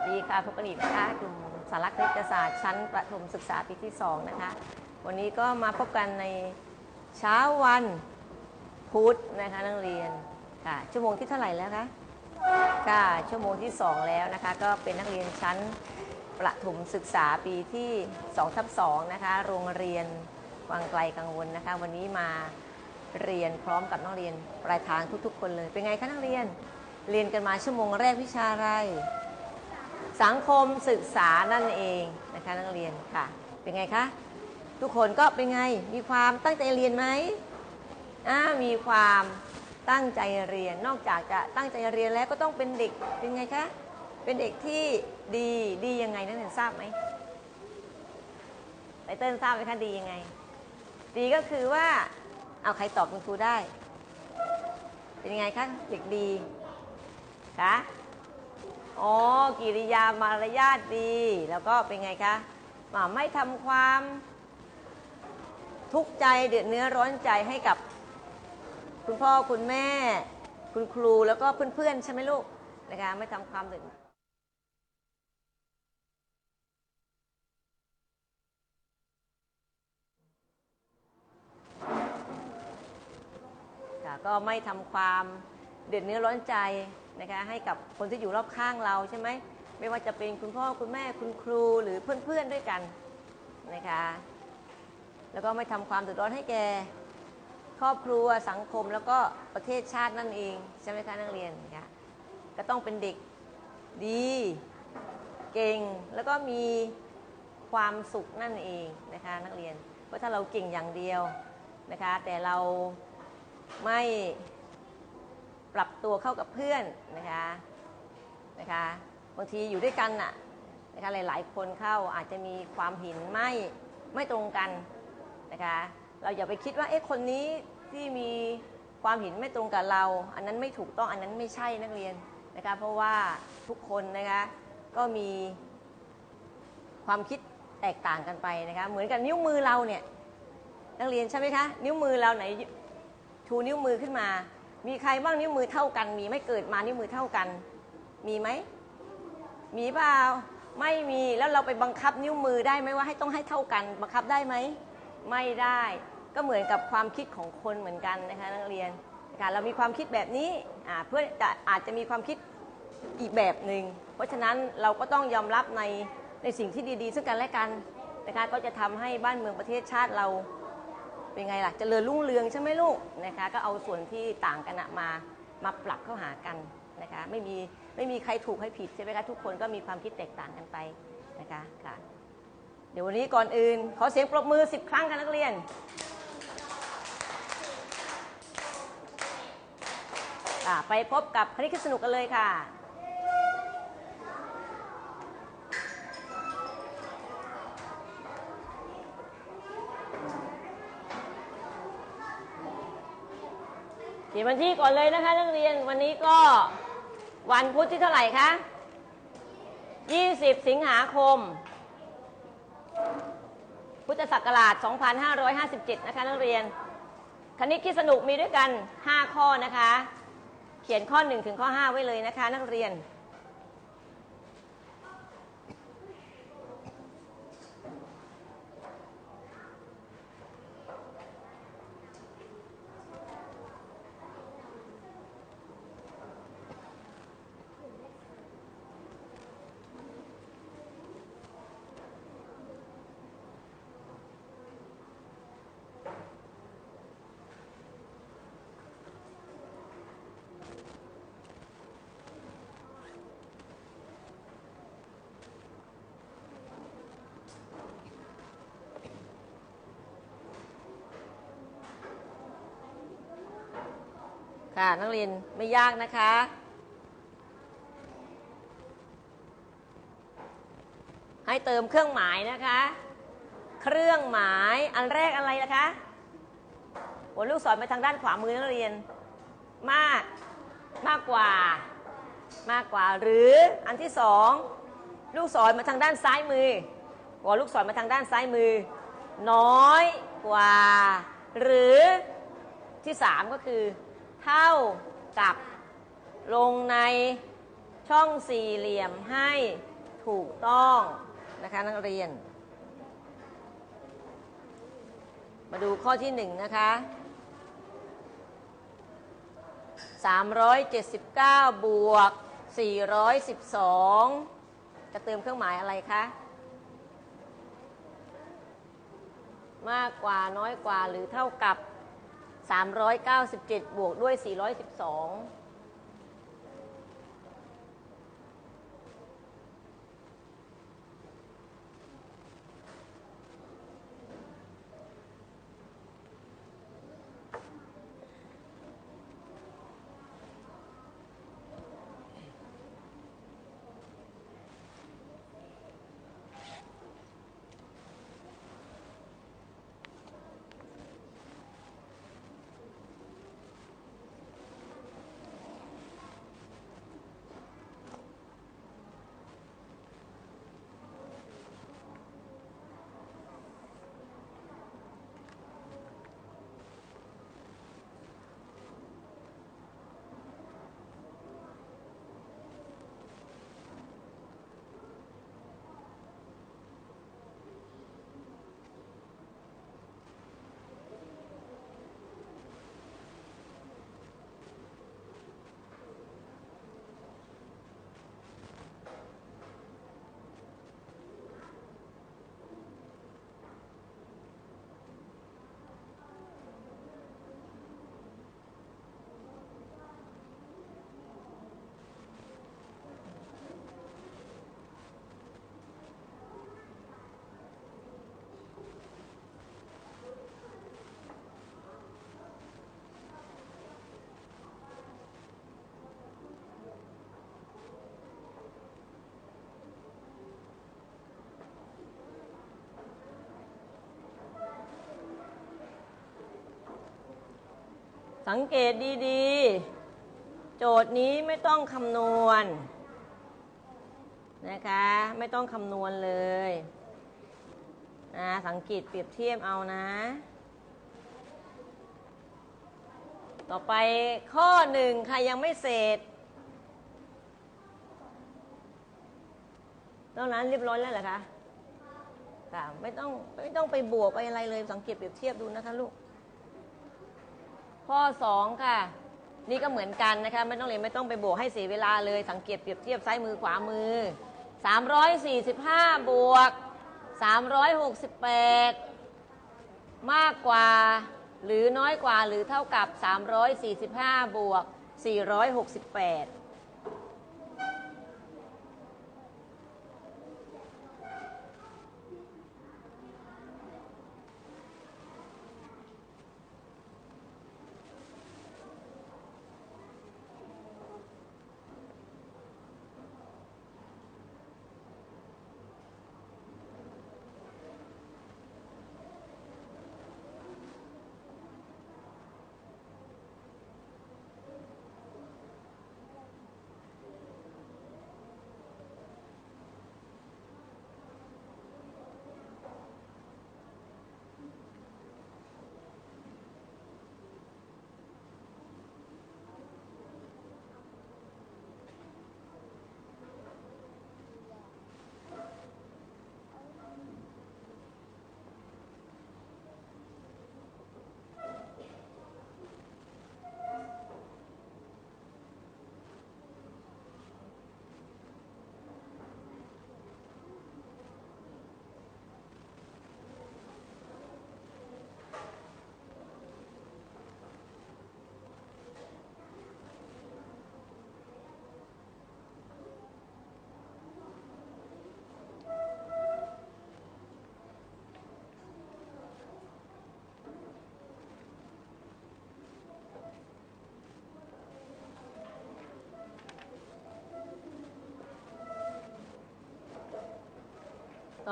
วัสดีค่ะพบกันอีกนะคะกลุ่มสารคณิตศาสตร์ชั้นประถมศึกษาปีที่ 2 นะคะ วันนี้ก็มาพบกันในเช้าวันพุธนะคะนักเรียนค่ะชั่วโมงที่เท่าไหร่แล้วคะค่ะชั่วโมงที่ 2 แล้วนะคะ ก็เป็นนักเรียนชั้นประถมศึกษาปีที่2ทับ2นะคะ โรงเรียนวังไกลกังวลนะคะ วันนี้มาเรียนพร้อมกับนักเรียนปลายทางทุกๆ คนเลย เป็นไงคะนักเรียน เรียนกันมาชั่วโมงแรกวิชาอะไร สังคมศึกษานั่นเองนะคะนักเรียนค่ะ เป็นไงคะทุกคนก็เป็นไงมีความตั้งใจเรียนไหมอ่ามีความตั้งใจเรียนนอกจากจะตั้งใจเรียนแล้วก็ต้องเป็นเด็กเป็นไงคะเป็นเด็กที่ดีดียังไงนักเรียนทราบไหมไตเติ้ลทราบไหมคะดียังไง ดีก็คือว่าเอาใครตอบคุณครูได้ เป็นยังไงคะเด็กดีคะ อ๋อ กิริยามารยาทดี แล้วก็เป็นไงคะอ่าไม่ทำความทุกข์ใจเดือดเนื้อร้อนใจให้กับคุณพ่อคุณแม่ คุณครูแล้วก็เพื่อนๆ ใช่ไหมลูกนะคะไม่ทำความเดือดก็ไม่ทำความเดือดเนื้อร้อนใจ นะคะให้กับคนที่อยู่รอบข้างเราใช่ไหมไม่ว่าจะเป็นคุณพ่อคุณแม่คุณครูหรือเพื่อนๆด้วยกันนะคะแล้วก็ไม่ทำความเดือดร้อนให้แก่ครอบครัวสังคมแล้วก็ประเทศชาตินั่นเองใช่ไหมคะนักเรียนค่ะก็ต้องเป็นเด็กดีเก่งแล้วก็มีความสุขนั่นเองนะคะนักเรียนเพราะถ้าเราเก่งอย่างเดียวนะคะแต่เราไม่ ปรับตัวเข้ากับเพื่อนนะคะนะคะบางทีอยู่ด้วยกันน่ะนะคะหลายๆ คนเข้าอาจจะมีความเห็นไม่ไม่ตรงกันนะคะเราอย่าไปคิดว่าเอ๊ะคนนี้ที่มีความเห็นไม่ตรงกับเรา อันนั้นไม่ถูกต้องอันนั้นไม่ใช่นักเรียนนะคะเพราะว่าทุกคนนะคะก็มีความคิดแตกต่างกันไปนะคะเหมือนกับนิ้วมือเราเนี่ยนักเรียนใช่ไหมคะนิ้วมือเราไหนชูนิ้วมือขึ้นมา มีใครบ้างนิ้วมือเท่ากัน มีไม่เกิดมานิ้วมือเท่ากัน มีไหม มีเปล่า ไม่มี แล้วเราไปบังคับนิ้วมือได้ไหมว่าให้ต้องให้เท่ากัน บังคับได้ไหม ไม่ได้ ก็เหมือนกับความคิดของคนเหมือนกันนะคะนักเรียนนะคะเรามีความคิดแบบนี้อ่าเพื่อจะอาจจะมีความคิดอีกแบบหนึ่ง เพราะฉะนั้นเราก็ต้องยอมรับในในสิ่งที่ดีๆ ซึ่งกันและกันนะคะ ก็จะทำให้บ้านเมืองประเทศชาติเรา เป็นไงล่ะจเจริญรุ่งเรืองใช่ไหมลูกนะคะ ก็เอาส่วนที่ต่างกันนะมามาปรับเข้าหากันนะคะ ไม่มีไม่มีใครถูกให้ผิดใช่ไหมคะทุกคนก็มีความคิดแตกต่างกันไปนะคะค่ะ เดี๋ยววันนี้ก่อนอื่น ขอเสียงปรบมือ 10 ครั้งค่ะนักเรียนอะไปพบกับคณิตสนุกกันเลยค่ะ ขียนวันที่ก่อนเลยนะคะนักเรียนวันนี้ก็วันพุธที่เท่าไหร่คะ20 สิงหาคม พุทธศักราช 2557 นะคะนักเรียน คณิตขีดสนุกมีด้วยกัน 5 ข้อนะคะ เขียนข้อ 1 ถึงข้อ 5 ไว้เลยนะคะนักเรียน ค่ะ นักเรียนไม่ยากนะคะ ให้เติมเครื่องหมายนะคะ เครื่องหมายอันแรกอะไรนะคะหัวลูกศรไปทางด้านขวามือนักเรียน มากมากกว่า มากกว่าหรืออันที่สองลูกศรมาทางด้านซ้ายมือหัวลูกศรมาทางด้านซ้ายมือ น้อยกว่า หรือที่สามก็คือ เท่ากับลงในช่องสี่เหลี่ยมให้ถูกต้องนะคะนักเรียน มาดูข้อที่หนึ่งนะคะ379 บวก 412 จะเติมเครื่องหมายอะไรคะ มากกว่าน้อยกว่าหรือเท่ากับ 397 บวกด้วย 412 สังเกตดีๆ โจทย์นี้ไม่ต้องคำนวณนะคะ ไม่ต้องคำนวณเลยนะสังเกตเปรียบเทียบเอานะ ต่อไปข้อหนึ่งใครยังไม่เสร็จตอนนั้นเรียบร้อยแล้วเหรอคะค่ะไม่ต้องไม่ต้องไปบวกไปอะไรเลยสังเกตเปรียบเทียบดูนะคะลูก ข้อ 2 ค่ะ นี่ก็เหมือนกันนะคะ ไม่ต้องเรียนไม่ต้องไปบวกให้เสียเวลาเลย สังเกตเปรียบเทียบซ้ายมือขวามือ 345 บวก 368 มากกว่า หรือน้อยกว่าหรือเท่ากับ 345 บวก 468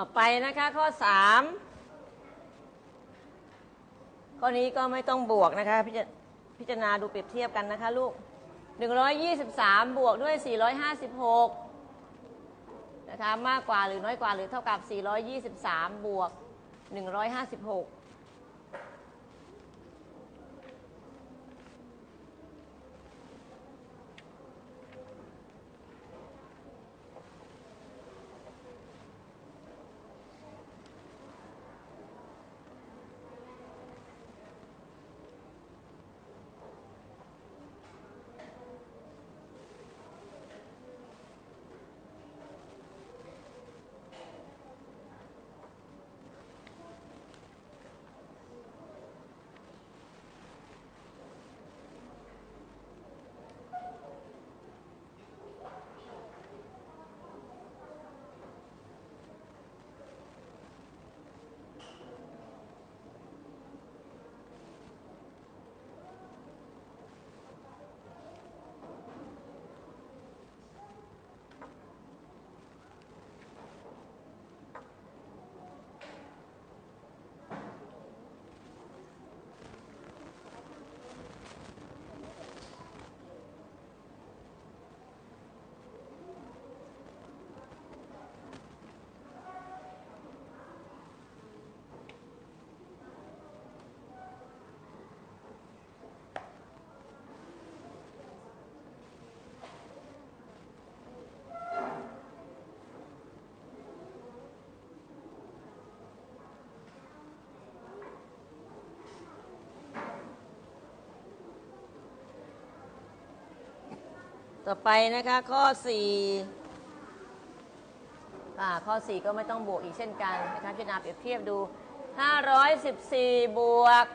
ต่อไปนะคะข้อ 3 ข้อนี้ก็ไม่ต้องบวกนะคะ พิจารพิจารณาดูเปรียบเทียบกันนะคะลูก 123 บวกด้วย 456 นะคะ มากกว่าหรือน้อยกว่าหรือเท่ากับ 423 บวก 156 ต่อไปนะคะข้อ4อ่าข้อ 4 ก็ไม่ต้องบวกอีกเช่นกันนะคะพิจารณาเปรียบเทียบดู 514 บวก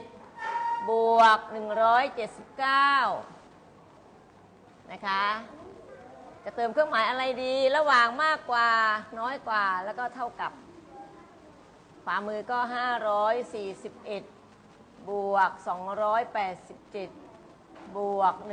287 บวก 179 นะคะ จะเติมเครื่องหมายอะไรดีระหว่างมากกว่าน้อยกว่าแล้วก็เท่ากับขวามือก็ 541 บวก 287 บวก 179